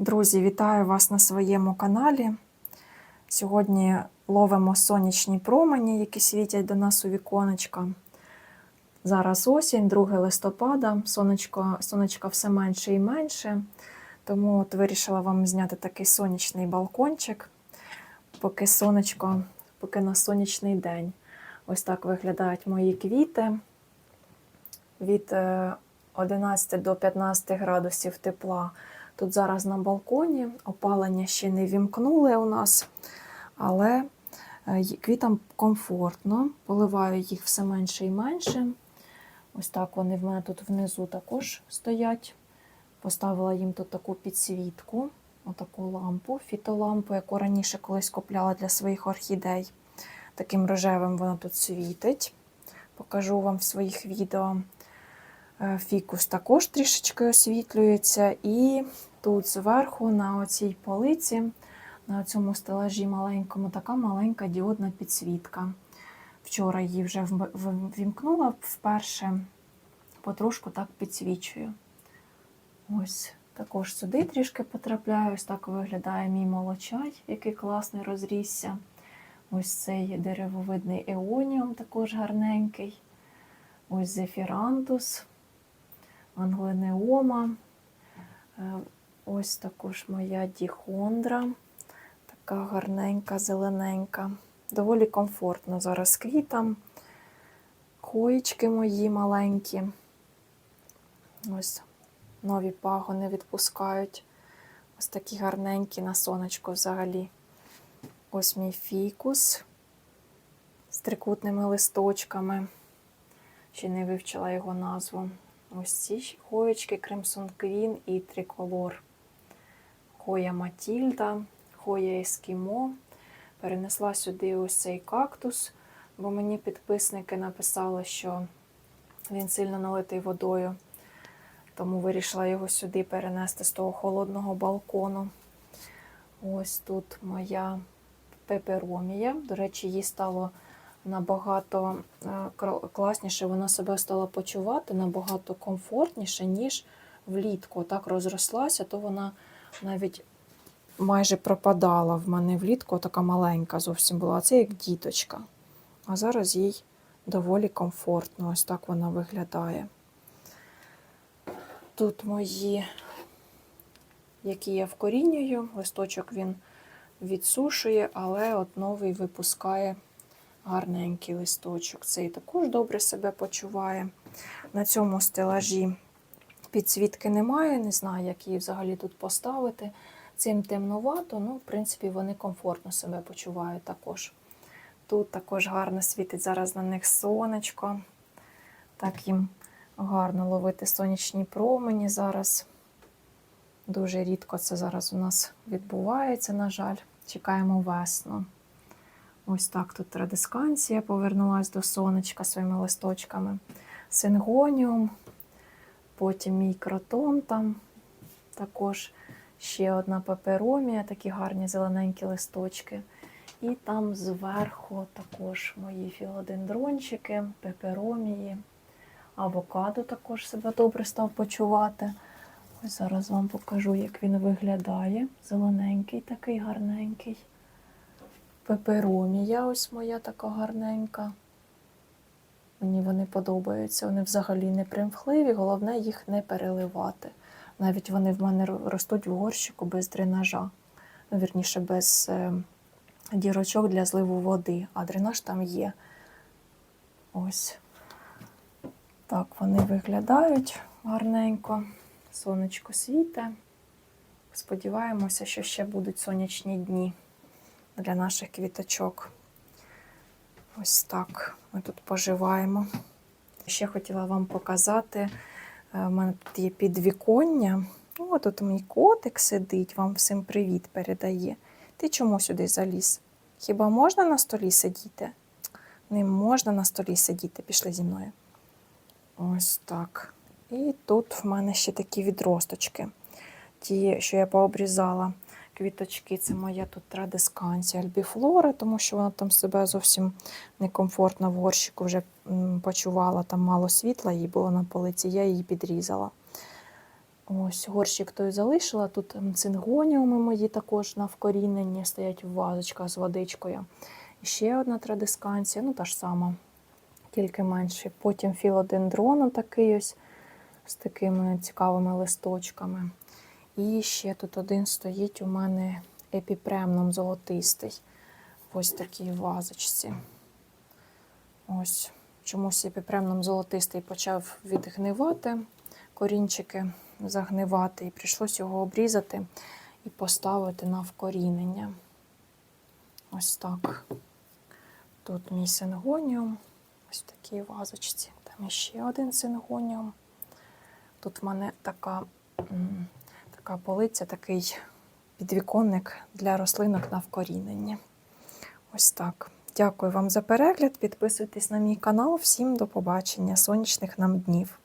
Друзі, вітаю вас на своєму каналі. Сьогодні ловимо сонячні промені, які світять до нас у віконечка. Зараз осінь, 2 листопада, сонечко, сонечка все менше і менше. Тому от вирішила вам зняти такий сонячний балкончик, поки сонечко, поки на сонячний день. Ось так виглядають мої квіти. Від е, 11 до 15 градусів тепла. Тут зараз на балконі опалення ще не вімкнули у нас, але е, квітам комфортно, поливаю їх все менше і менше. Ось так вони в мене тут внизу також стоять. Поставила їм тут таку підсвітку, отаку лампу, фітолампу, яку раніше колись купляла для своїх орхідей. Таким рожевим вона тут світить. Покажу вам в своїх відео. Е, Фікус також трішечки освітлюється. І тут зверху на оцій полиці, на цьому стелажі маленькому, така маленька діодна підсвітка. Вчора її вже вм- в- вімкнула вперше, потрошку так підсвічую. Ось також сюди трішки потрапляю. Ось так виглядає мій молочай, який класний розрісся. Ось цей деревовидний еоніум також гарненький. Ось зефірантус, англенеома. Е, Ось також моя діхондра. Така гарненька, зелененька. Доволі комфортно зараз квітам. Коїчки мої маленькі. Ось нові пагони відпускають. Ось такі гарненькі на сонечко взагалі. Ось мій фікус з трикутними листочками. Ще не вивчила його назву. Ось ці хоєчки Crimson Queen і триколор. Хоя Матільда, хоя Ескімо. Перенесла сюди ось цей кактус, бо мені підписники написали, що він сильно налитий водою. Тому вирішила його сюди перенести з того холодного балкону. Ось тут моя пеперомія. До речі, їй стало набагато е, класніше, вона себе стала почувати набагато комфортніше, ніж влітку. Так розрослася, то вона навіть майже пропадала в мене влітку, така маленька зовсім була. Це як діточка. А зараз їй доволі комфортно. Ось так вона виглядає. Тут мої, які я вкорінюю, листочок він відсушує, але от новий випускає гарненький листочок. Цей також добре себе почуває. На цьому стелажі підсвітки немає, не знаю, як її взагалі тут поставити. Цим темнувато, ну, в принципі, вони комфортно себе почувають також. Тут також гарно світить зараз на них сонечко. Так їм гарно ловити сонячні промені зараз. Дуже рідко це зараз у нас відбувається, на жаль. Чекаємо весну. Ось так тут традисканція повернулася до сонечка своїми листочками. Сингоніум, потім мій кротон там, також ще одна пеперомія, такі гарні зелененькі листочки. І там зверху також мої філодендрончики, пеперомії, авокадо також себе добре став почувати. Ось зараз вам покажу, як він виглядає. Зелененький, такий гарненький. Пеперомія, ось моя така гарненька. Мені вони подобаються. Вони взагалі не примхливі, головне їх не переливати. Навіть вони в мене ростуть в горщику без дренажа. Ну, вірніше, без е, дірочок для зливу води, а дренаж там є. Ось. Так вони виглядають гарненько. Сонечко світе. Сподіваємося, що ще будуть сонячні дні для наших квіточок. Ось так ми тут поживаємо. Ще хотіла вам показати. У мене тут є підвіконня. О, тут мій котик сидить, вам всім привіт передає. Ти чому сюди заліз? Хіба можна на столі сидіти? Не можна на столі сидіти, пішли зі мною. Ось так. І тут в мене ще такі відросточки. Ті, що я пообрізала квіточки, це моя тут традисканція альбіфлора, тому що вона там себе зовсім некомфортно в горщику вже почувала, там мало світла їй було на полиці, я її підрізала. Ось горщик той залишила. Тут цингоніуми мої також на вкоріненні стоять в вазочках з водичкою. І ще одна традисканція, ну та ж сама, тільки менше. Потім філодендрон такий ось з такими цікавими листочками. І ще тут один стоїть у мене епіпремном золотистий. Ось такій вазочці. Ось чомусь епіпремном золотистий почав відгнивати, корінчики загнивати, і прийшлось його обрізати і поставити на вкорінення. Ось так. Тут мій сингоніум, ось в такій вазочці. Там іще один сингоніум. Тут в мене така, така полиця, такий підвіконник для рослинок на вкоріненні. Ось так. Дякую вам за перегляд. Підписуйтесь на мій канал. Всім до побачення. Сонячних нам днів!